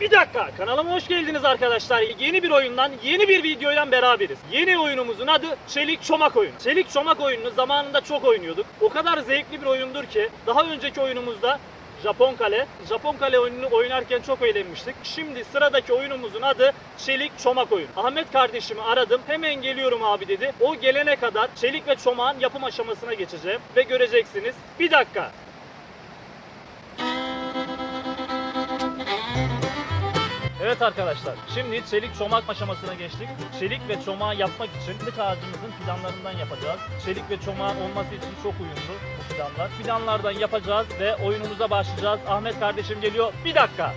Bir dakika kanalıma hoş geldiniz arkadaşlar. Yeni bir oyundan, yeni bir videoyla beraberiz. Yeni oyunumuzun adı Çelik Çomak oyunu. Çelik Çomak oyununu zamanında çok oynuyorduk. O kadar zevkli bir oyundur ki daha önceki oyunumuzda Japon Kale. Japon Kale oyununu oynarken çok eğlenmiştik. Şimdi sıradaki oyunumuzun adı Çelik Çomak oyunu. Ahmet kardeşimi aradım. Hemen geliyorum abi dedi. O gelene kadar çelik ve çomağın yapım aşamasına geçeceğim ve göreceksiniz. Bir dakika. Evet arkadaşlar, şimdi çelik çomak aşamasına geçtik. Çelik ve çomağı yapmak için çelik ağacımızın fidanlarından yapacağız. Çelik ve çomağın olması için çok uyumlu bu fidanlar. Fidanlardan yapacağız ve oyunumuza başlayacağız. Ahmet kardeşim geliyor. Bir dakika.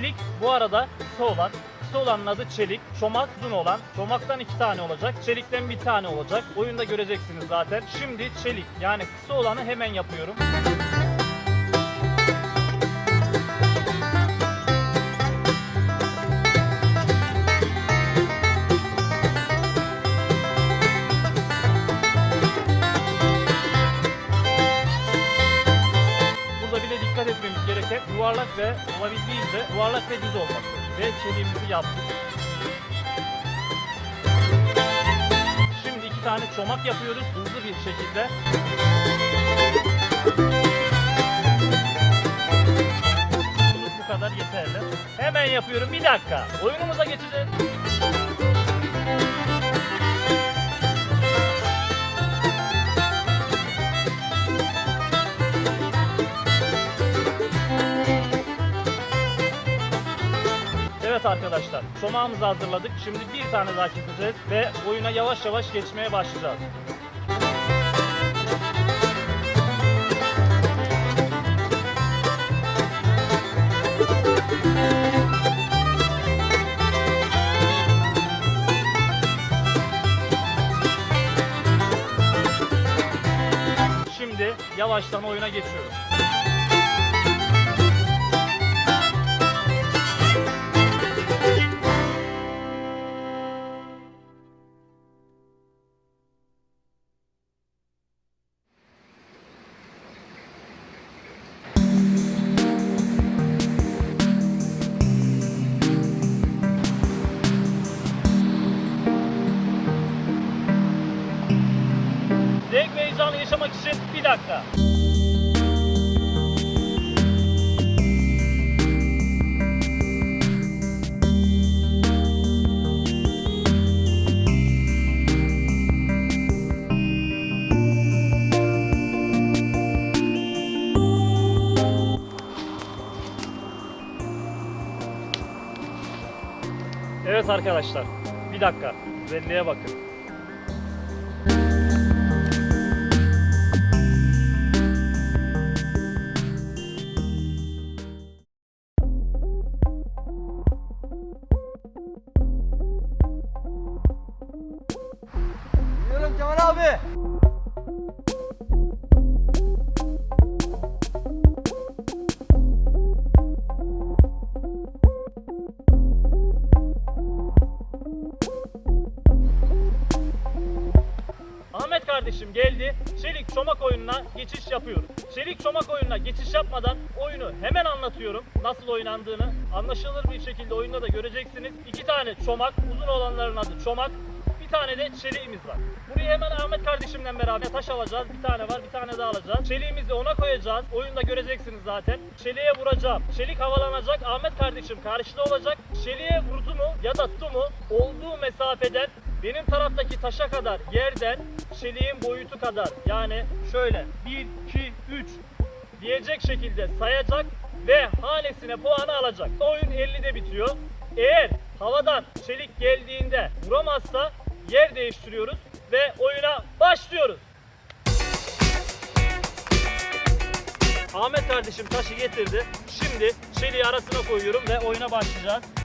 Çelik bu arada kısa olan, kısa olanın adı çelik, çomak uzun olan, çomaktan iki tane olacak, çelikten bir tane olacak. Oyunda göreceksiniz zaten. Şimdi çelik yani kısa olanı hemen yapıyorum. Yuvarlak ve olabildiğince yuvarlak ve düz olması. Ve çeliğimizi yaptık. Şimdi iki tane çomak yapıyoruz hızlı bir şekilde. Bu kadar yeterli. Hemen yapıyorum bir dakika. Oyunumuza geçeceğiz. Evet arkadaşlar, çomağımızı hazırladık. Şimdi bir tane daha keseceğiz ve oyuna yavaş yavaş geçmeye başlayacağız. Şimdi yavaştan oyuna geçiyoruz. Dakika. Evet arkadaşlar, bir dakika. Güzelliğe bakın. Çelik çomak oyununa geçiş yapıyoruz. Çelik çomak oyununa geçiş yapmadan oyunu hemen anlatıyorum. Nasıl oynandığını anlaşılır bir şekilde oyunda da göreceksiniz. İki tane çomak, uzun olanların adı çomak. Bir tane de çeliğimiz var. Buraya hemen Ahmet kardeşimle beraber taş alacağız. Bir tane var, bir tane daha alacağız. Çeliğimizi ona koyacağız. Oyunda göreceksiniz zaten. Çeliğe vuracağım. Çelik havalanacak. Ahmet kardeşim karşıda olacak. Çeliğe vurdu mu ya da tuttu mu olduğu mesafeden benim taraftaki taşa kadar yerden çeliğin boyutu kadar yani şöyle 1, 2, 3 diyecek şekilde sayacak ve hanesine puanı alacak. Oyun 50'de bitiyor. Eğer havadan çelik geldiğinde vuramazsa yer değiştiriyoruz ve oyuna başlıyoruz. Ahmet kardeşim taşı getirdi. Şimdi çeliği arasına koyuyorum ve oyuna başlayacağız.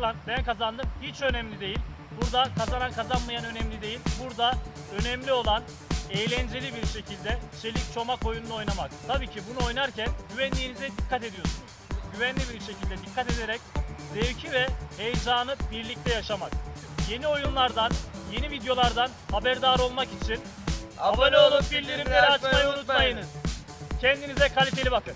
2-3 farkla ben kazandım. Hiç önemli değil. Burada kazanan kazanmayan önemli değil. Burada önemli olan eğlenceli bir şekilde çelik çomak oyununu oynamak. Tabii ki bunu oynarken güvenliğinize dikkat ediyorsunuz. Güvenli bir şekilde dikkat ederek zevki ve heyecanı birlikte yaşamak. Yeni oyunlardan, yeni videolardan haberdar olmak için Abone olup bildirimleri açmayı unutmayınız. Kendinize kaliteli bakın.